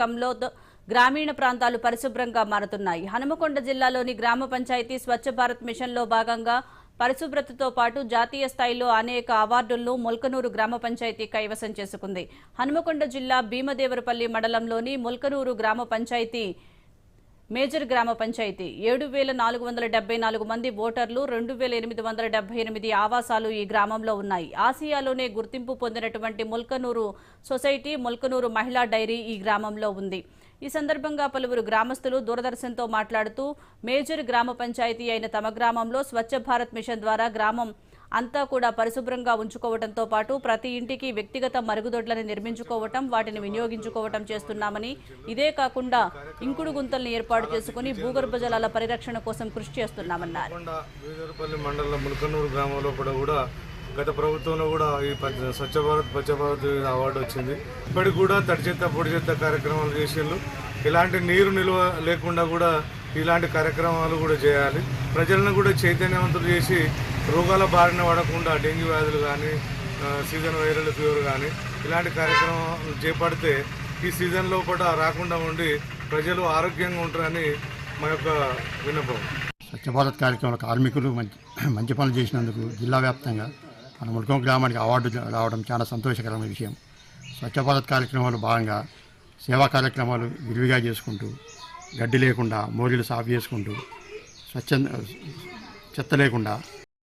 కంలో గ్రామీణ ప్రాంతాలు పరిశుభ్రంగా మారుతున్నాయి. హనుమకొండ జిల్లాలోని గ్రామ పంచాయతీ స్వచ్ఛ భారత్ మిషన్లో భాగంగా పరిశుభ్రతతో పాటు జాతీయ స్థాయిలో అనేక అవార్డులను మొల్కనూరు గ్రామ పంచాయతీ కైవసం చేసుకుంది. హనుమకొండ జిల్లా భీమదేవరపల్లి మండలంలోని మొల్కనూరు గ్రామ పంచాయతీ మేజర్ గ్రామ పంచాయతీ. ఏడు వేల నాలుగు వందల డెబ్బై నాలుగు మంది ఓటర్లు రెండు వేల ఎనిమిది వందల డెబ్బై ఎనిమిది ఆవాసాలు ఈ గ్రామంలో ఉన్నాయి. ఆసియాలోనే గుర్తింపు పొందినటువంటి ముల్కనూరు సొసైటీ ముల్కనూరు మహిళా డైరీ ఈ గ్రామంలో ఉంది. ఈ సందర్భంగా పలువురు గ్రామస్తులు దూరదర్శన్తో మాట్లాడుతూ మేజర్ గ్రామ పంచాయతీ అయిన తమ గ్రామంలో స్వచ్ఛ భారత్ మిషన్ ద్వారా గ్రామం అంతా కూడా పరిశుభ్రంగా ఉంచుకోవడంతో పాటు ప్రతి ఇంటికి వ్యక్తిగత మరుగుదొడ్లను నిర్మించుకోవటం వాటిని వినియోగించుకోవటం చేస్తున్నామని ఇదే కాకుండా ఇంకుడు గుంతల్ని ఏర్పాటు చేసుకుని భూగర్భ జలాల పరిరక్షణ కోసం కృషి చేస్తున్నామన్నారు. మండలం ములకనూరు గ్రామంలో కూడా కూడా గత ప్రభుత్వంలో కూడా ఈ స్వచ్ఛ భారత్ స్వచ్ఛ భారత్ అవార్డు వచ్చింది. ఇప్పటికి కూడా తడి చెత్త పొడి చెత్త కార్యక్రమాలు చేసేళ్ళు ఇలాంటి నీరు నిల్వ లేకుండా కూడా ఇలాంటి కార్యక్రమాలు కూడా చేయాలి. ప్రజలను కూడా చైతన్యవంతులు చేసి రోగాల బారిన పడకుండా డెంగ్యూ వ్యాధులు కానీ సీజన్ వైరల్ ఫీవర్ కానీ ఇలాంటి కార్యక్రమం చేపడితే ఈ సీజన్లో కూడా రాకుండా ఉండి ప్రజలు ఆరోగ్యంగా ఉంటారని మా యొక్క విన్నపం. స్వచ్ఛ భారత్ కార్యక్రమంలో కార్మికులు మంచి మంచి పనులు చేసినందుకు జిల్లా వ్యాప్తంగా మన ముల్కం గ్రామానికి అవార్డు రావడం చాలా సంతోషకరమైన విషయం. స్వచ్ఛ భారత్ కార్యక్రమాలు భాగంగా సేవా కార్యక్రమాలు విరివిగా చేసుకుంటూ గడ్డి లేకుండా మోరీలు సాఫ్ చేసుకుంటూ స్వచ్ఛ చెత్త లేకుండా